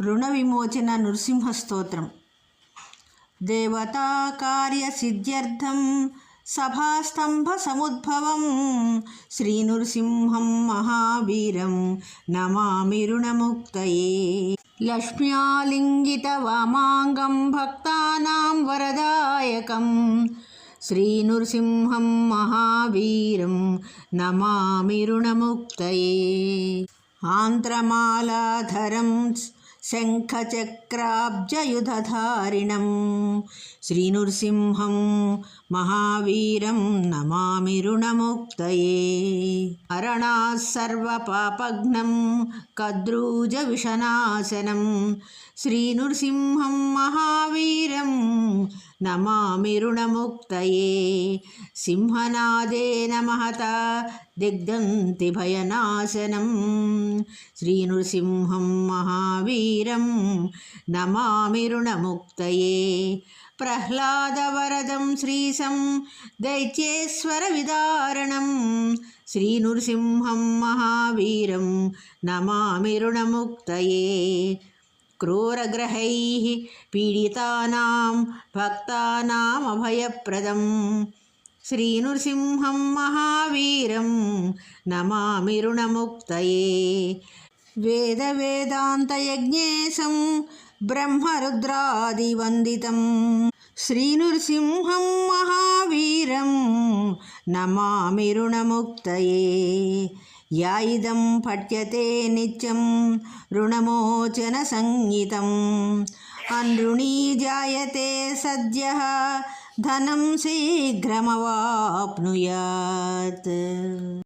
రుణ విమోచన నృసింహ స్తోత్రం దేవతా కార్య సిద్ధ్యర్థం సభాస్తంభ సముద్భవం. శ్రీ నృసింహం మహావీరం నమామి రుణముక్తయే. లక్ష్మ్యాలింగిత వామాంగం భక్తానాం వరదాయకం. శ్రీ నృసింహం మహావీరం నమామి రుణముక్తయే. ఆంత్రమాలాధరం శంఖచక్రాబ్జయుధధారిణం. శ్రీనృసింహం మహావీరం నమామి రుణముక్తయే. అరణా సర్వపాపఘ్నం కద్రూజవిషనాశనం శ్రీనృసింహం మహావీరం నమామి రుణముక్తయే సింహనాదేన మహత దిగ్దంతి భయనాశనం శ్రీనృసింహం మహావీరం నమామి రుణముక్తయే ప్రహ్లాదవరదం శ్రీశం దైత్యేశ్వర విదారణం శ్రీనృసింహం మహావీరం నమామి రుణముక్తయే క్రూరగ్రహైः పీడితానాం భక్తానామభయప్రదం. శ్రీనృసింహం మహావీరం నమామి రుణముక్తయే వేదవేదాन्तయజ్ఞేశం బ్రహ్మరుద్రాదివందితం. శ్రీనృసింహం మహావీరం నమామి రుణముక్తయే. యాయిదం పఠ్యతే నిత్యం రుణమోచన సంగీతం. అనృణీ జాయతే సద్య ధనం శీఘ్రమవాప్నుయాత్.